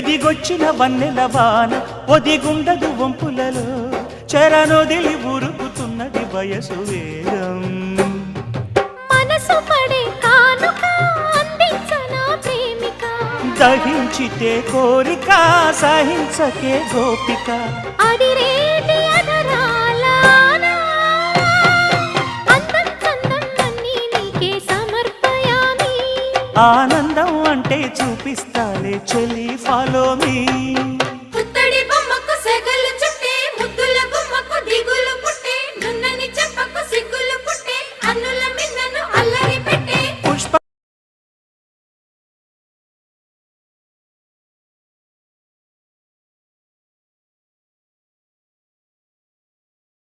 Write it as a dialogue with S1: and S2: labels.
S1: దిగొచ్చిన వన్నెల వాన ఒదిగుండదు వంపులలో. చెరనొదిలి ఉరుకుతున్నది వయసు వేగం.
S2: మనసు పడే కానుక
S1: దహించితే కోరిక సహించకే గోపిక.
S2: అధరాల అందం చందం అన్నీ నీకే
S1: ఆనందం అంటే చూపిస్తాలే చెల్లి ఫాలో మీ